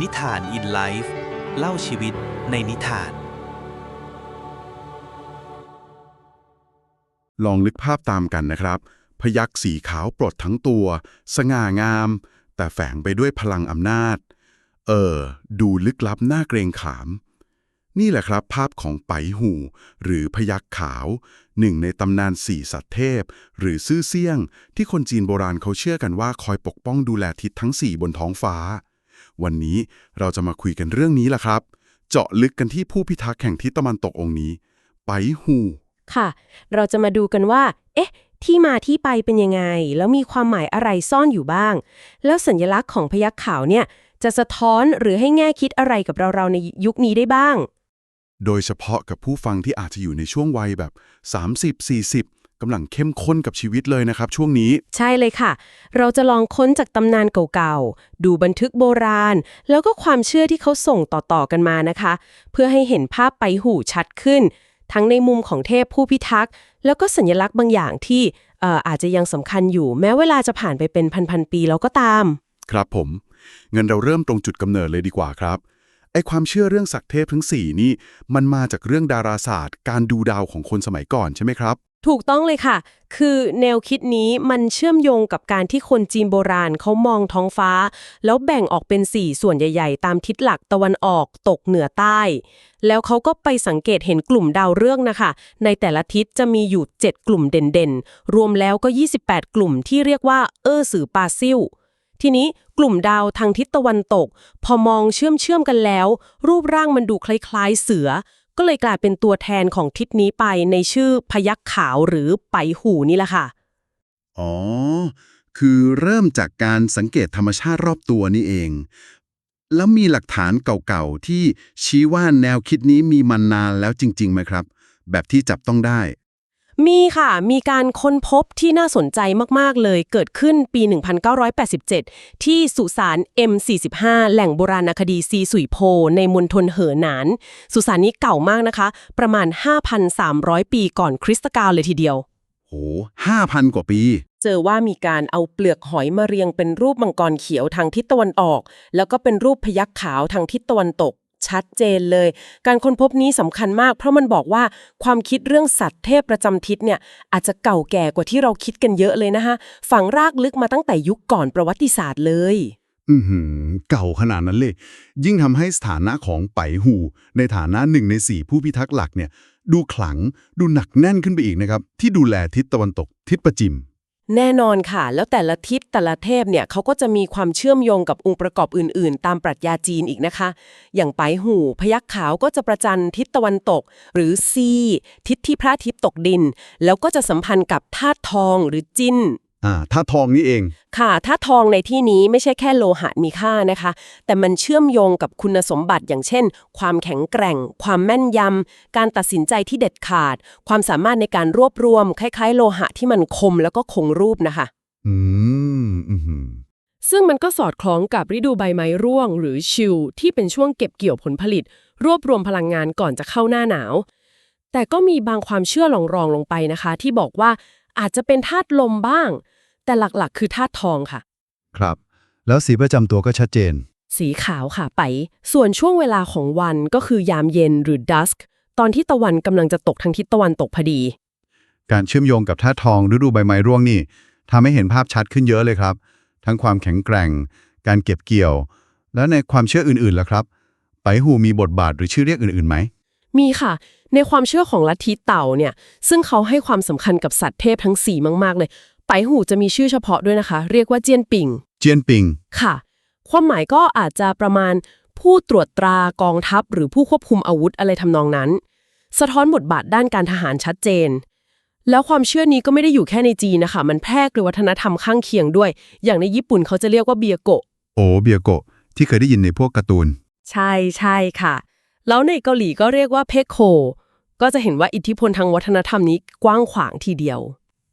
นิทานอินไลฟ์เล่าชีวิตในนิทาน ลองนึกภาพตามกันนะครับ พยักสีขาวปลดทั้งตัว สง่างาม แต่แฝงไปด้วยพลังอำนาจ เออ ดูลึกลับน่าเกรงขาม นี่แหละครับภาพของไปหูหรือพยักขาว หนึ่งในตำนานสี่สัตว์เทพ หรือซื่อเซี่ยง ที่คนจีนโบราณเขาเชื่อกันว่าคอยปกป้องดูแลทิศทั้งสี่บนท้องฟ้า วันนี้เราจะมาคุยกันเรื่องนี้ล่ะครับ เจาะลึกกันที่ผู้พิทักษ์แห่งทิศตะวันตกองค์นี้ ไปหูค่ะ เราจะมาดูกันว่า เอ๊ะ ที่มาที่ไปเป็นยังไง แล้วมีความหมายอะไรซ่อนอยู่บ้าง แล้วสัญลักษณ์ของพยัคฆ์ขาวเนี่ย จะสะท้อนหรือให้แง่คิดอะไรกับเราๆในยุคนี้ได้บ้าง โดยเฉพาะกับผู้ฟังที่อาจจะอยู่ในช่วงวัยแบบ 30-40 กำลังเข้มข้นกับชีวิตเลยนะครับช่วงนี้ ใช่เลยค่ะ เราจะลองค้นจากตำนานเก่าๆ ดูบันทึกโบราณ แล้วก็ความเชื่อที่เขาส่งต่อๆกันมานะคะ เพื่อให้เห็นภาพไปหูชัดขึ้น ทั้งในมุมของเทพผู้พิทักษ์ แล้วก็สัญลักษณ์บางอย่างที่เอ่ออาจจะยังสำคัญอยู่ แม้เวลาจะผ่านไปเป็นพันๆปีแล้วก็ตาม ครับผม เงินเราเริ่มตรงจุดกำเนิดเลยดีกว่าครับไอความเชื่อเรื่องศักดิ์เทพทั้ง 4 นี่ มันมาจากเรื่องดาราศาสตร์ การดูดาวของคนสมัยก่อนใช่ไหมครับ ถูกต้องเลยค่ะ คือแนวคิดนี้มันเชื่อมโยงกับการที่คนจีนโบราณเขามองท้องฟ้า แล้วแบ่งออกเป็น 4 ส่วนใหญ่ ๆ ตามทิศหลักตะวันออกตกเหนือใต้ แล้วเขาก็ไปสังเกตเห็นกลุ่มดาวฤกษ์นะคะ ในแต่ละทิศจะมีอยู่ 7 กลุ่มเด่นๆ รวมแล้วก็ 28 กลุ่มที่เรียกว่าเออสือปาซิลทีนี้กลุ่มดาวทางทิศตะวันตก พอมองเชื่อมเชื่อมๆกันแล้ว รูปร่างมันดูคล้ายๆเสือ ก็เลยกลายเป็นตัวแทนของทิศนี้ไปในชื่อพยักขาวหรือไปหูนี่แหละค่ะ อ๋อ คือเริ่มจากการสังเกตธรรมชาติรอบตัวนี่เอง แล้วมีหลักฐานเก่าๆ ที่ชี้ว่าแนวคิดนี้มีมานานแล้วจริงๆไหมครับ แบบที่จับต้องได้ มีค่ะ มีการค้นพบที่น่าสนใจมากๆเลย เกิดขึ้นปี 1987 ที่สุสาน M45 แหล่งโบราณคดีซีสุยโพ ในมณฑลเหอหนาน สุสานนี้เก่ามากนะคะ ประมาณ 5,300 ปีก่อนคริสตกาลเลยทีเดียว โหห้าพันกว่าปี เจอว่ามีการเอาเปลือกหอยมาเรียงเป็นรูปมังกรเขียวทางทิศตะวันออก แล้วก็เป็นรูปพยัคฆ์ขาวทางทิศตะวันตก ชัดเจนเลย การค้นพบนี้สำคัญมาก เพราะมันบอกว่าความคิดเรื่องสัตว์เทพประจำทิศเนี่ยอาจจะเก่าแก่กว่าที่เราคิดกันเยอะเลยนะคะฝังรากลึกมาตั้งแต่ยุคก่อนประวัติศาสตร์เลย อือหือเก่าขนาดนั้นเลย ยิ่งทำให้สถานะของไปหู ในฐานะหนึ่งในสี่ผู้พิทักษ์หลักเนี่ย ดูขลังดูหนักแน่นขึ้นไปอีกนะครับ ที่ดูแลทิศตะวันตกทิศประจิม แน่นอนค่ะ แล้วแต่ละทิศแต่ละเทพเนี่ยเขาก็จะมีความเชื่อมโยงกับองค์ประกอบอื่น ๆ ตามปรัชญาจีนอีกนะคะ อย่างไปหู พยักขาวก็จะประจันทิศตะวันตก หรือซี ทิศที่พระอาทิตย์ตกดิน แล้วก็จะสัมพันธ์กับธาตุทองหรือจิน อ่าท่าทองนี่เอง ค่ะธาตุทองในที่นี้ไม่ใช่แค่โลหะมีค่านะคะ แต่มันเชื่อมโยงกับคุณสมบัติอย่างเช่น ความแข็งแกร่ง ความแม่นยำ การตัดสินใจที่เด็ดขาด ความสามารถในการรวบรวม คล้ายๆ โลหะที่มันคมแล้วก็คงรูปนะคะ อืมอือหือซึ่งมันก็สอดคล้องกับฤดูใบไม้ร่วง หรือชิลที่เป็นช่วงเก็บเกี่ยวผลผลิต รวบรวมพลังงานก่อนจะเข้าหน้าหนาว แต่ก็มีบางความเชื่อลองรองลงไปนะคะ ที่บอกว่า อาจจะเป็นธาตุลมบ้าง แต่หลักๆ คือธาตุทองค่ะ ครับ แล้วสีประจำตัวก็ชัดเจน สีขาวค่ะไป ส่วนช่วงเวลาของวันก็คือยามเย็นหรือ dusk ตอนที่ตะวันกำลังจะตกทางทิศตะวันตกพอดี การเชื่อมโยงกับธาตุทองฤดูใบไม้ร่วงนี่ทำให้เห็นภาพชัดขึ้นเยอะเลยครับ ทั้งความแข็งแกร่ง การเก็บเกี่ยว แล้วในความเชื่ออื่นๆล่ะครับ ไปหูมีบทบาทหรือชื่อเรียกอื่นๆไหม มีค่ะ ในความเชื่อของลัทธิเต่าเนี่ย ซึ่งเขาให้ความสำคัญกับสัตว์เทพทั้ง 4 มาก ๆ เลย ไปหูจะมีชื่อเฉพาะด้วยนะคะ เรียกว่าเจียนปิง เจียนปิง ค่ะ ความหมายก็อาจจะประมาณผู้ตรวจตรากองทัพ หรือผู้ควบคุมอาวุธอะไรทำนองนั้น สะท้อนบทบาทด้านการทหารชัดเจน แล้วความเชื่อนี้ก็ไม่ได้อยู่แค่ในจีนนะคะ มันแพร่กรือวัฒนธรรมข้างเคียงด้วย อย่างในญี่ปุ่นเขาจะเรียกว่าเบียโกะโอเบียโกะที่เคยได้ยินในพวกการ์ตูน ใช่ใช่ค่ะ แล้วในเกาหลีก็เรียกว่าเพคโค ก็จะเห็นว่าอิทธิพลทางวัฒนธรรมนี้กว้างขวางทีเดียว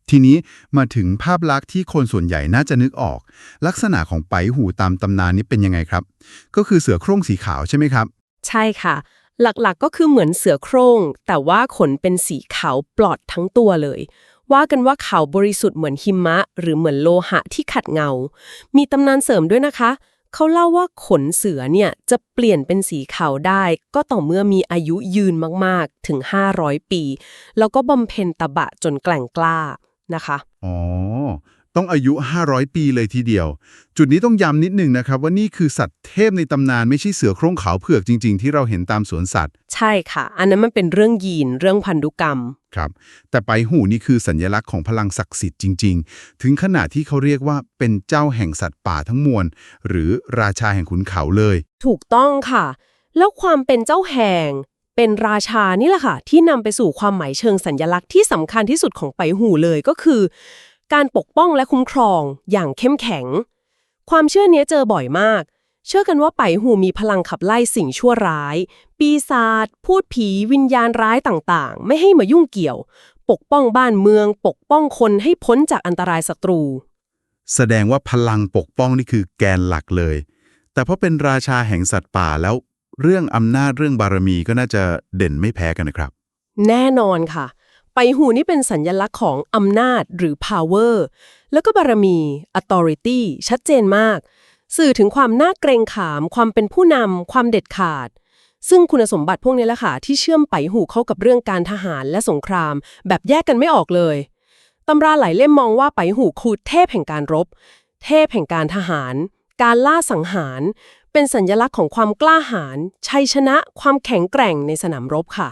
ทีนี้มาถึงภาพลักษณ์ที่คนส่วนใหญ่น่าจะนึกออก ลักษณะของไปหูตามตำนานนี้เป็นยังไงครับ ก็คือเสือโคร่งสีขาวใช่ไหมครับ ใช่ค่ะ หลักๆก็คือเหมือนเสือโคร่ง แต่ว่าขนเป็นสีขาวปลอดทั้งตัวเลยว่ากันว่าขาวบริสุทธิ์เหมือนหิมะ หรือเหมือนโลหะที่ขัดเงา มีตำนานเสริมด้วยนะคะ เขาเล่าว่าขนเสือเนี่ยจะเปลี่ยนเป็นสีขาวได้ ก็ต่อเมื่อมีอายุยืนมากๆถึง 500 ปี แล้วก็บำเพ็ญตบะจนแกล่งกล้านะคะอ๋อต้องอายุ 500 ปีเลยทีเดียว จุดนี้ต้องย้ำนิดหนึ่งนะครับ ว่านี่คือสัตว์เทพในตำนานไม่ใช่เสือโคร่งขาวเผือกจริง ๆ ที่เราเห็นตามสวนสัตว์ ใช่ค่ะ อันนั้นมันเป็นเรื่องยีนเรื่องพันธุกรรม ครับ แต่ไปหูนี่คือสัญลักษณ์ของพลังศักดิ์สิทธิ์จริง ๆ ถึงขนาดที่เขาเรียกว่าเป็นเจ้าแห่งสัตว์ป่าทั้งมวล หรือราชาแห่งขุนเขาเลย ถูกต้องค่ะ แล้วความเป็นเจ้าแห่ง เป็นราชานี่แหละค่ะ ที่นำไปสู่ความหมายเชิงสัญญลักษณ์ที่สำคัญที่สุดของไปหูเลยก็คือ การปกป้องและคุ้มครองอย่างเข้มแข็ง ความเชื่อเนี้ยเจอบ่อยมาก เชื่อกันว่าไปหูมีพลังขับไล่สิ่งชั่วร้าย ปีศาจพูดผีวิญญาณร้ายต่างๆ ไม่ให้มายุ่งเกี่ยว ปกป้องบ้านเมือง ปกป้องคนให้พ้นจากอันตรายศัตรู แสดงว่าพลังปกป้องนี่คือแกนหลักเลย แต่เพราะเป็นราชาแห่งสัตว์ป่าแล้ว เรื่องอำนาจเรื่องบารมีก็น่าจะเด่นไม่แพ้กันนะครับ แน่นอนค่ะ ไปหูนี่เป็นสัญญลักษณ์ของอำนาจหรือ power แล้วก็บารมี authority ชัดเจนมาก สื่อถึงความน่าเกรงขาม ความเป็นผู้นำความเด็ดขาด ซึ่งคุณสมบัติพวกนี้แหละค่ะที่เชื่อมไปหูเข้ากับเรื่องการทหารและสงคราม แบบแยกกันไม่ออกเลยตำราหลายเล่มมองว่าไปหูคือเทพแห่งการรบ เทพแห่งการทหาร การล่าสังหาร เป็นสัญลักษณ์ของความกล้าหาญชัยชนะ ความแข็งแกร่งในสนามรบค่ะ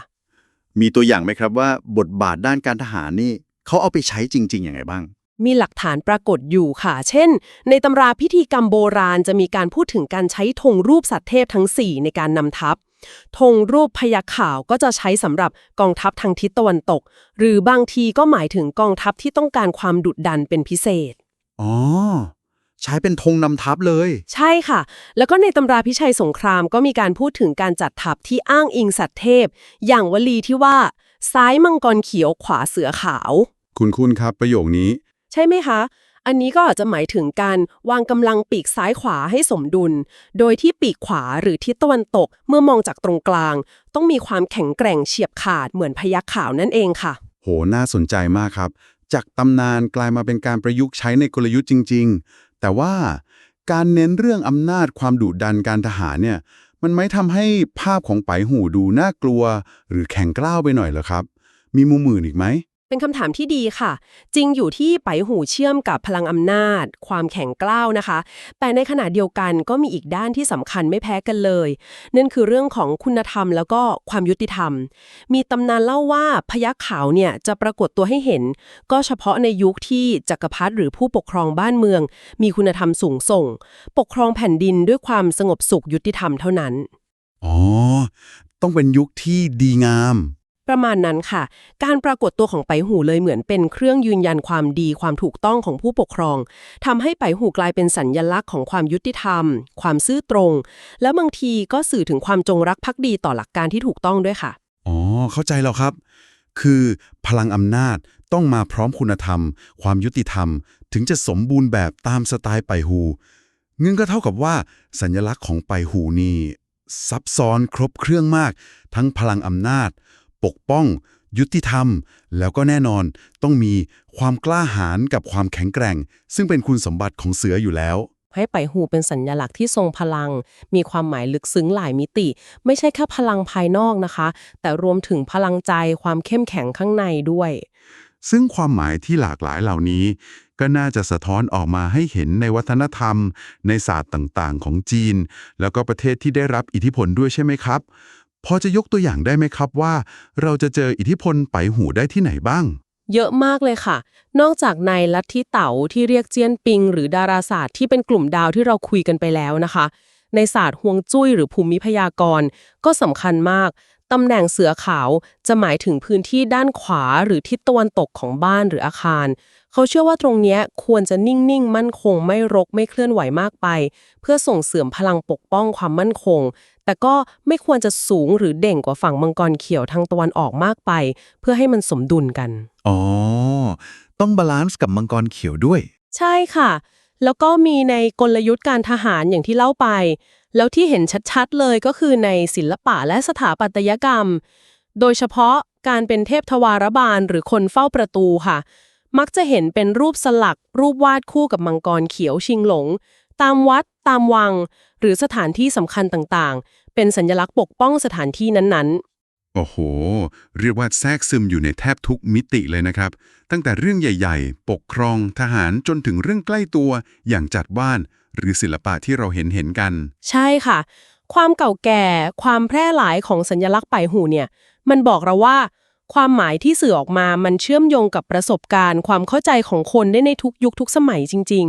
มีตัวอย่างไหมครับว่าบทบาทด้านการทหารนี่เขาเอาไปใช้จริง ๆ อย่างไรบ้าง มีหลักฐานปรากฏอยู่ค่ะ เช่น ในตำราพิธีกรรมโบราณจะมีการพูดถึงการใช้ธงรูปสัตว์เทพทั้ง 4 ในการนำทัพ ธงรูปพยัคฆ์ขาวก็จะใช้สำหรับกองทัพทางทิศตะวันตก หรือบางทีก็หมายถึงกองทัพที่ต้องการความดุดันเป็นพิเศษ อ๋อ ใช้เป็นธงนำทัพเลย ใช่ค่ะ แล้วก็ในตำราพิชัยสงครามก็มีการพูดถึงการจัดทัพที่อ้างอิงสัตว์เทพ อย่างวลีที่ว่า ซ้ายมังกรเขียวขวาเสือขาว คุณคุณครับประโยคนี้ใช่ไหมคะ อันนี้ก็อาจจะหมายถึงการวางกำลังปีกซ้ายขวาให้สมดุล โดยที่ปีกขวาหรือทิศตะวันตกเมื่อมองจากตรงกลาง ต้องมีความแข็งแกร่งเฉียบขาดเหมือนพยัคฆ์ขาวนั่นเองค่ะ โห น่าสนใจมากครับ จากตำนานกลายมาเป็นการประยุกต์ใช้ในกลยุทธ์จริง ๆ แต่ว่าการเน้นเรื่องอำนาจความดุดันการทหารเนี่ย มันไม่ทำให้ภาพของไปหูดูน่ากลัว หรือแข็งกล้าวไปหน่อยเหรอครับ มีมุมอื่นอีกไหม เป็นคำถามที่ดีค่ะ จริงอยู่ที่ไปหูเชื่อมกับพลังอำนาจ ความแข็งกร้าวนะคะ แต่ในขณะเดียวกันก็มีอีกด้านที่สำคัญไม่แพ้กันเลย นั่นคือเรื่องของคุณธรรมแล้วก็ความยุติธรรม มีตำนานเล่าว่าพยัคฆ์ขาวเนี่ยจะปรากฏตัวให้เห็น ก็เฉพาะในยุคที่จักรพรรดิหรือผู้ปกครองบ้านเมือง มีคุณธรรมสูงส่ง ปกครองแผ่นดินด้วยความสงบสุขยุติธรรมเท่านั้น อ๋อ ต้องเป็นยุคที่ดีงาม ประมาณนั้นค่ะ การปรากฏตัวของไปหูเลยเหมือนเป็นเครื่องยืนยันความดีความถูกต้องของผู้ปกครองทำให้ไปหูกลายเป็นสัญญลักษณ์ของความยุติธรรม ความซื่อตรง และบางทีก็สื่อถึงความจงรักภักดีต่อหลักการที่ถูกต้องด้วยค่ะ อ๋อ เข้าใจแล้วครับ คือพลังอำนาจต้องมาพร้อมคุณธรรม ความยุติธรรม ถึงจะสมบูรณ์แบบตามสไตล์ไปหูเงื่อนก็เท่ากับว่าสัญลักษณ์ของไปหูนี่ซับซ้อนครบเครื่องมาก ทั้งพลังอำนาจ ปกป้อง ยุติธรรม แล้วก็แน่นอนต้องมีความกล้าหาญกับความแข็งแกร่ง ซึ่งเป็นคุณสมบัติของเสืออยู่แล้ว ให้ไปหูเป็นสัญญลักษณ์ที่ทรงพลัง มีความหมายลึกซึ้งหลายมิติ ไม่ใช่แค่พลังภายนอกนะคะ แต่รวมถึงพลังใจความเข้มแข็งข้างในด้วย ซึ่งความหมายที่หลากหลายเหล่านี้ ก็น่าจะสะท้อนออกมาให้เห็นในวัฒนธรรม ในศาสตร์ต่างๆ ของจีน แล้วก็ประเทศที่ได้รับอิทธิพลด้วยใช่ไหมครับ พอจะยกตัวอย่างได้ไหมครับว่า เราจะเจออิทธิพลไปหูได้ที่ไหนบ้าง เยอะมากเลยค่ะ นอกจากในลัทธิเต๋าที่เรียกเจียนปิง หรือดาราศาสตร์ที่เป็นกลุ่มดาวที่เราคุยกันไปแล้วนะคะ ในศาสตร์ฮวงจุ้ยหรือภูมิพยากรณ์ก็สำคัญมากตำแหน่งเสือขาวจะหมายถึงพื้นที่ด้านขวาหรือทิศตะวันตกของบ้านหรืออาคาร เขาเชื่อว่าตรงนี้ควรจะนิ่งๆ มั่นคง ไม่รกไม่เคลื่อนไหวมากไป เพื่อส่งเสริมพลังปกป้องความมั่นคง แต่ก็ไม่ควรจะสูงหรือเด่งกว่าฝั่งมังกรเขียวทางตะวันออกมากไป เพื่อให้มันสมดุลกัน อ๋อ ต้องบาลานซ์กับมังกรเขียวด้วย ใช่ค่ะ แล้วก็มีในกลยุทธ์การทหารอย่างที่เล่าไป แล้วที่เห็นชัดๆเลยก็คือในศิลปะและสถาปัตยกรรม โดยเฉพาะการเป็นเทพทวารบาลหรือคนเฝ้าประตูค่ะ มักจะเห็นเป็นรูปสลัก รูปวาดคู่กับมังกรเขียวชิงหลง ตามวัด ตามวัง หรือสถานที่สำคัญต่างๆ เป็นสัญลักษณ์ปกป้องสถานที่นั้นๆ โอ้โห เรียกว่าแทรกซึมอยู่ในแทบทุกมิติเลยนะครับ ตั้งแต่เรื่องใหญ่ ๆ ปกครองทหารจนถึงเรื่องใกล้ตัว อย่างจัดว่าน หรือศิลปะที่เราเห็นเห็นกัน ใช่ค่ะ ความเก่าแก่ ความแพร่หลายของสัญลักษณ์ไปายหูเนี่ย มันบอกเราว่า ความหมายที่สื่อออกมามันเชื่อมโยงกับประสบการณ์ ความเข้าใจของคนได้ในทุกยุคทุกสมัยจริง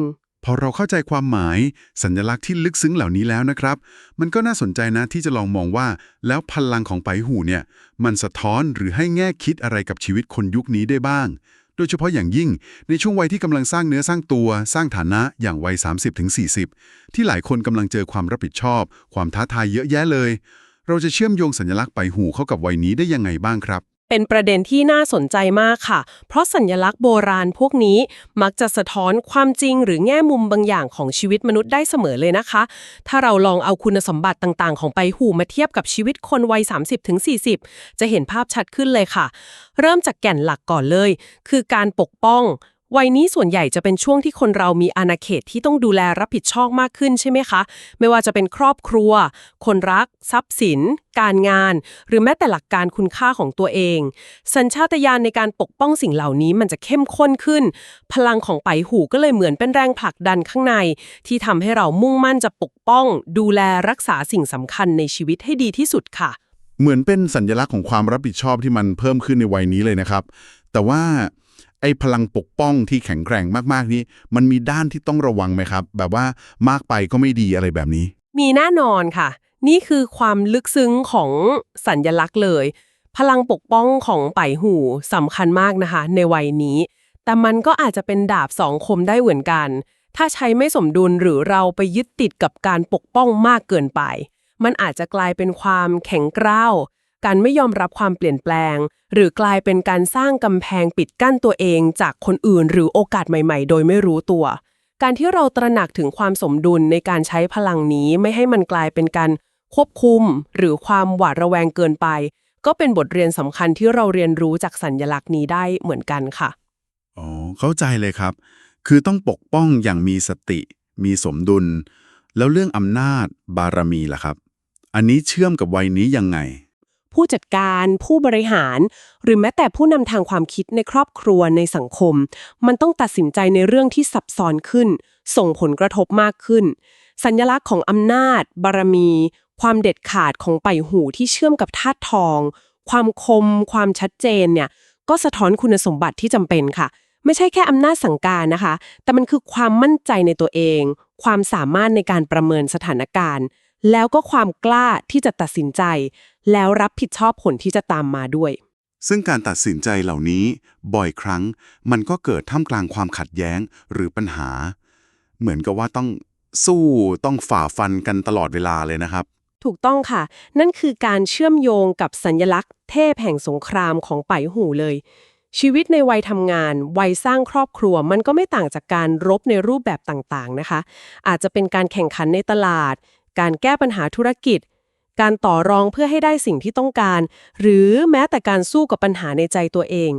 พอเราเข้าใจความหมาย สัญลักษณ์ที่ลึกซึ้งเหล่านี้แล้วนะครับ มันก็น่าสนใจนะที่จะลองมองว่า แล้วพลังของไปหูเนี่ย มันสะท้อนหรือให้แง่คิดอะไรกับชีวิตคนยุคนี้ได้บ้าง โดยเฉพาะอย่างยิ่ง ในช่วงวัยที่กำลังสร้างเนื้อสร้างตัว สร้างฐานะอย่างวัย 30-40 ที่หลายคนกำลังเจอความรับผิดชอบ ความท้าทายเยอะแยะเลย เราจะเชื่อมโยงสัญลักษณ์ไปหูเข้ากับวัยนี้ได้ยังไงบ้างครับ เป็นประเด็นที่น่าสนใจมากค่ะ เพราะสัญลักษณ์โบราณพวกนี้มักจะสะท้อนความจริงหรือแง่มุมบางอย่างของชีวิตมนุษย์ได้เสมอเลยนะคะ ถ้าเราลองเอาคุณสมบัติต่างๆ ของไปหูมาเทียบกับชีวิตคนวัย 30-40 จะเห็นภาพชัดขึ้นเลยค่ะ เริ่มจากแก่นหลักก่อนเลย คือการปกป้อง วัยนี้ส่วนใหญ่จะเป็นช่วงที่คนเรามีอาณาเขตที่ต้องดูแลรับผิดชอบมากขึ้นใช่ไหมคะ ไม่ว่าจะเป็นครอบครัว คนรัก ทรัพย์สิน การงาน หรือแม้แต่หลักการคุณค่าของตัวเอง สัญชาตญาณในการปกป้องสิ่งเหล่านี้มันจะเข้มข้นขึ้น พลังของไปหูก็เลยเหมือนเป็นแรงผลักดันข้างใน ที่ทำให้เรามุ่งมั่นจะปกป้อง ดูแลรักษาสิ่งสำคัญในชีวิตให้ดีที่สุดค่ะ เหมือนเป็นสัญลักษณ์ของความรับผิดชอบที่มันเพิ่มขึ้นในวัยนี้เลยนะครับ แต่ว่า ไอ้พลังปกป้องที่แข็งแกร่งมากๆนี้ มันมีด้านที่ต้องระวังไหมครับ แบบว่ามากไปก็ไม่ดีอะไรแบบนี้ มีแน่นอนค่ะ นี่คือความลึกซึ้งของสัญญลักษณ์เลย พลังปกป้องของไปหูสำคัญมากนะคะ ในวัยนี้ แต่มันก็อาจจะเป็นดาบสองคมได้เหมือนกัน ถ้าใช้ไม่สมดุลหรือเราไปยึดติดกับการปกป้องมากเกินไป มันอาจจะกลายเป็นความแข็งกร้าว การไม่ยอมรับความเปลี่ยนแปลง หรือกลายเป็นการสร้างกำแพงปิดกั้นตัวเองจากคนอื่นหรือโอกาสใหม่ๆ โดยไม่รู้ตัว การที่เราตระหนักถึงความสมดุลในการใช้พลังนี้ไม่ให้มันกลายเป็นการควบคุม หรือความหวาดระแวงเกินไป ก็เป็นบทเรียนสำคัญที่เราเรียนรู้จากสัญญลักษณ์นี้ได้เหมือนกันค่ะอ๋อเข้าใจเลยครับ คือต้องปกป้องอย่างมีสติ มีสมดุล แล้วเรื่องอำนาจบารมีล่ะครับ อันนี้เชื่อมกับวัยนี้ยังไง ผู้จัดการ ผู้บริหาร หรือแม้แต่ผู้นำทางความคิดในครอบครัวในสังคม มันต้องตัดสินใจในเรื่องที่ซับซ้อนขึ้น ส่งผลกระทบมากขึ้น สัญลักษณ์ของอำนาจ บารมี ความเด็ดขาดของไปหูที่เชื่อมกับธาตุทอง ความคม ความชัดเจนเนี่ยก็สะท้อนคุณสมบัติที่จำเป็นค่ะ ไม่ใช่แค่อำนาจสั่งการนะคะ แต่มันคือความมั่นใจในตัวเอง ความสามารถในการประเมินสถานการณ์ แล้วก็ความกล้าที่จะตัดสินใจ แล้วรับผิดชอบผลที่จะตามมาด้วย ซึ่งการตัดสินใจเหล่านี้ บ่อยครั้ง มันก็เกิดท่ามกลางความขัดแย้งหรือปัญหา เหมือนกับว่าต้องสู้ต้องฝ่าฟันกันตลอดเวลาเลยนะครับ ถูกต้องค่ะ นั่นคือการเชื่อมโยงกับสัญลักษณ์ เทพแห่งสงครามของไปหูเลย ชีวิตในวัยทำงาน วัยสร้างครอบครัว มันก็ไม่ต่างจากการรบในรูปแบบต่างๆนะคะ อาจจะเป็นการแข่งขันในตลาด การแก้ปัญหาธุรกิจ การต่อรองเพื่อให้ได้สิ่งที่ต้องการ หรือแม้แต่การสู้กับปัญหาในใจตัวเอง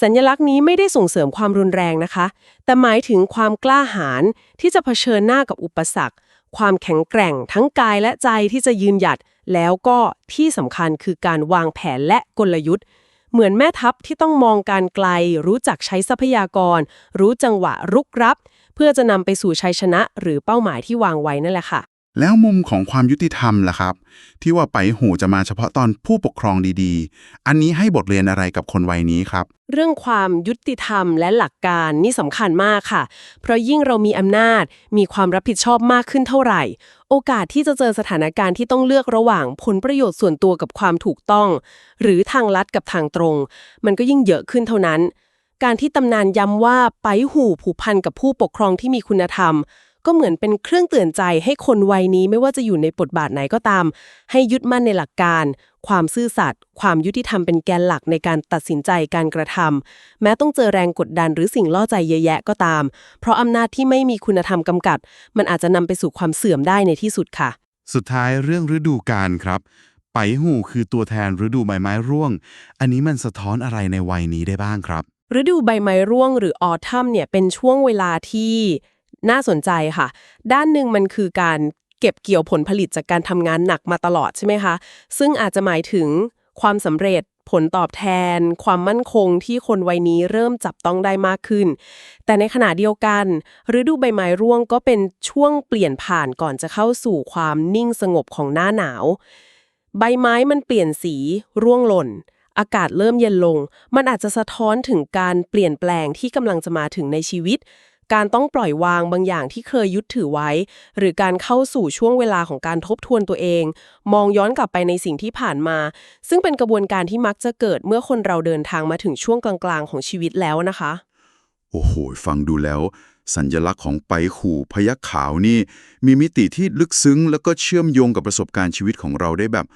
สัญลักษณ์นี้ไม่ได้ส่งเสริมความรุนแรงนะคะ แต่หมายถึงความกล้าหาญที่จะเผชิญหน้ากับอุปสรรค ความแข็งแกร่งทั้งกายและใจที่จะยืนหยัด แล้วก็ที่สำคัญคือการวางแผนและกลยุทธ์เหมือนแม่ทัพที่ต้องมองการไกล รู้จักใช้ทรัพยากร รู้จังหวะรุกรับ เพื่อจะนำไปสู่ชัยชนะหรือเป้าหมายที่วางไว้นั่นแหละค่ะ แล้วมุมของความยุติธรรมล่ะครับ ที่ว่าไปหูจะมาเฉพาะตอนผู้ปกครองดีๆ อันนี้ให้บทเรียนอะไรกับคนวัยนี้ครับ เรื่องความยุติธรรมและหลักการนี่สำคัญมากค่ะ เพราะยิ่งเรามีอำนาจ มีความรับผิดชอบมากขึ้นเท่าไหร่ โอกาสที่จะเจอสถานการณ์ที่ต้องเลือกระหว่างผลประโยชน์ส่วนตัวกับความถูกต้อง หรือทางลัดกับทางตรง มันก็ยิ่งเยอะขึ้นเท่านั้น การที่ตำนานย้ำว่าไปหูผูกพันกับผู้ปกครองที่มีคุณธรรม ก็เหมือนเป็นเครื่องเตือนใจให้คนวัยนี้ไม่ว่าจะอยู่ในบทบาทไหนก็ตาม ให้ยึดมั่นในหลักการ ความซื่อสัตย์ความยุติธรรมเป็นแกนหลักในการตัดสินใจการกระทำแม้ต้องเจอแรงกดดันหรือสิ่งล่อใจเยอะแยะก็ตาม เพราะอำนาจที่ไม่มีคุณธรรมกำกับ มันอาจจะนำไปสู่ความเสื่อมได้ในที่สุดค่ะ สุดท้ายเรื่องฤดูกาลครับไปหูคือตัวแทนฤดูใบไม้ร่วง อันนี้มันสะท้อนอะไรในวัยนี้ได้บ้างครับ ฤดูใบไม้ร่วงหรือออทัมเนี่ยเป็นช่วงเวลาที่ น่าสนใจค่ะ ด้านหนึ่งมันคือการเก็บเกี่ยวผลผลิตจากการทำงานหนักมาตลอดใช่ไหมคะ ซึ่งอาจจะหมายถึงความสำเร็จผลตอบแทน ความมั่นคงที่คนวัยนี้เริ่มจับต้องได้มากขึ้น แต่ในขณะเดียวกันฤดูใบไม้ร่วงก็เป็นช่วงเปลี่ยนผ่านก่อนจะเข้าสู่ความนิ่งสงบของหน้าหนาว ใบไม้มันเปลี่ยนสีร่วงหล่น อากาศเริ่มเย็นลง มันอาจจะสะท้อนถึงการเปลี่ยนแปลงที่กำลังจะมาถึงในชีวิต การต้องปล่อยวางบางอย่างที่เคยยึดถือไว้ หรือการเข้าสู่ช่วงเวลาของการทบทวนตัวเอง มองย้อนกลับไปในสิ่งที่ผ่านมา ซึ่งเป็นกระบวนการที่มักจะเกิดเมื่อคนเราเดินทางมาถึงช่วงกลางๆ ของชีวิตแล้วนะคะ โอ้โห ฟังดูแล้ว สัญญลักษณ์ของไปหูพยักขาวนี่ มีมิติที่ลึกซึ้ง แล้วก็เชื่อมโยงกับประสบการณ์ชีวิตของเราได้แบบ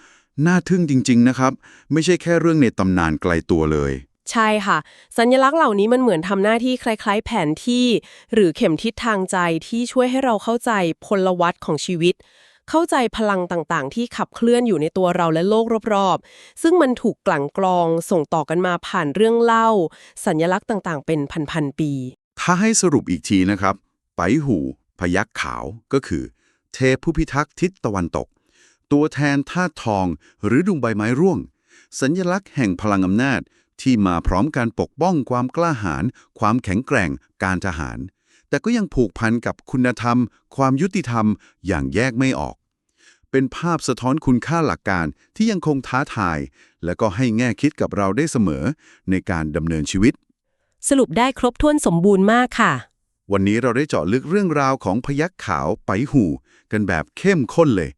น่าทึ่งจริง ๆ นะครับ ไม่ใช่แค่เรื่องในตำนานไกลตัวเลย ใช่ค่ะ สัญลักษณ์เหล่านี้มันเหมือนทำหน้าที่คล้าย ๆ แผนที่ หรือเข็มทิศทางใจที่ช่วยให้เราเข้าใจพลวัตของชีวิต เข้าใจพลังต่างๆ ที่ขับเคลื่อนอยู่ในตัวเราและโลกรอบๆ ซึ่งมันถูกกลั่นกรองส่งต่อกันมาผ่านเรื่องเล่า สัญลักษณ์ต่างๆ เป็นพันๆปี ถ้าให้สรุปอีกทีนะครับ ไปหู พยักขาวก็คือ เทพผู้พิทักษ์ทิศตะวันตก ตัวแทนธาตุทองหรือดุงใบไม้ร่วง สัญลักษณ์แห่งพลังอำนาจ ที่มาพร้อมการปกป้องความกล้าหาญความแข็งแกร่งการทหาร แต่ก็ยังผูกพันกับคุณธรรม ความยุติธรรม อย่างแยกไม่ออก เป็นภาพสะท้อนคุณค่าหลักการที่ยังคงท้าทาย และก็ให้แง่คิดกับเราได้เสมอในการดำเนินชีวิต สรุปได้ครบถ้วนสมบูรณ์มากค่ะ วันนี้เราได้เจาะลึกเรื่องราวของพยักขาวไปหูกันแบบเข้มข้นเลย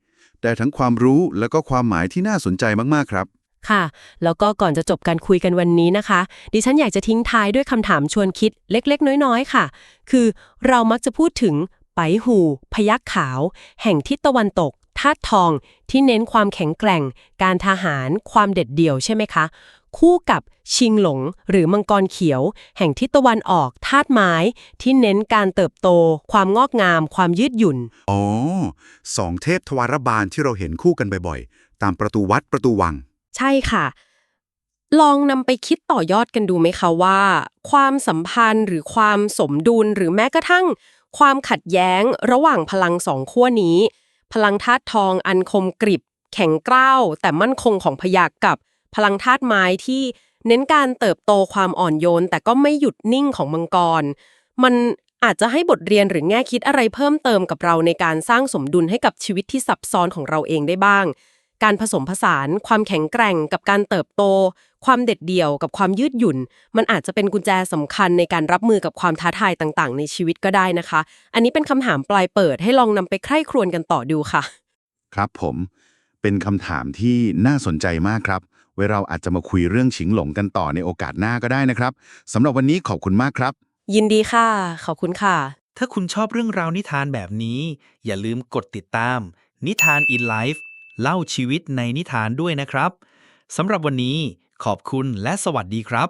ได้ทั้งความรู้และก็ความหมายที่น่าสนใจมากๆครับ ค่ะ แล้วก็ก่อนจะจบการคุยกันวันนี้นะคะ ดิฉันอยากจะทิ้งท้ายด้วยคำถามชวนคิดเล็กๆ น้อยๆ ค่ะ คือเรามักจะพูดถึงไปหู พยักขาว แห่งทิศตะวันตกธาตุทองที่เน้นความแข็งแกร่ง การทหารความเด็ดเดี่ยวใช่ไหมคะ คู่กับชิงหลง หรือมังกรเขียว แห่งทิศตะวันออกธาตุไม้ ที่เน้นการเติบโต ความงอกงาม ความยืดหยุ่น อ๋อสองเทพทวารบาลที่เราเห็นคู่กันบ่อยๆ ตามประตูวัดประตูวัง ใช่ค่ะ ลองนำไปคิดต่อยอดกันดูไหมคะว่า ความสัมพันธ์หรือความสมดุลหรือแม้กระทั่ง ความขัดแย้งระหว่างพลังสองขั้วนี้ พลังธาตุทองอันคมกริบ แข็งกร้าวแต่มั่นคงของพยักกับพลังธาตุไม้ที่เน้นการเติบโตความอ่อนโยน แต่ก็ไม่หยุดนิ่งของมังกร มันอาจจะให้บทเรียนหรือแง่คิดอะไรเพิ่มเติมกับเราในการสร้างสมดุลให้กับชีวิตที่ซับซ้อนของเราเองได้บ้าง การผสมผสาน ความแข็งแกร่งกับการเติบโต ความเด็ดเดี่ยวกับความยืดหยุ่น มันอาจจะเป็นกุญแจสำคัญในการรับมือกับความท้าทายต่างๆ ในชีวิตก็ได้นะคะ อันนี้เป็นคำถามปลายเปิดให้ลองนำไปใคร่ครวญกันต่อดูค่ะ ครับผมเป็นคำถามที่น่าสนใจมากครับ ไว้เราอาจจะมาคุยเรื่องฉิงหลงกันต่อในโอกาสหน้าก็ได้นะครับสำหรับวันนี้ขอบคุณมากครับ ยินดีค่ะ ขอบคุณค่ะ ถ้าคุณชอบเรื่องราวนิทานแบบนี้ อย่าลืมกดติดตาม นิทาน in life เล่าชีวิตในนิทานด้วยนะครับสำหรับวันนี้ขอบคุณและสวัสดีครับ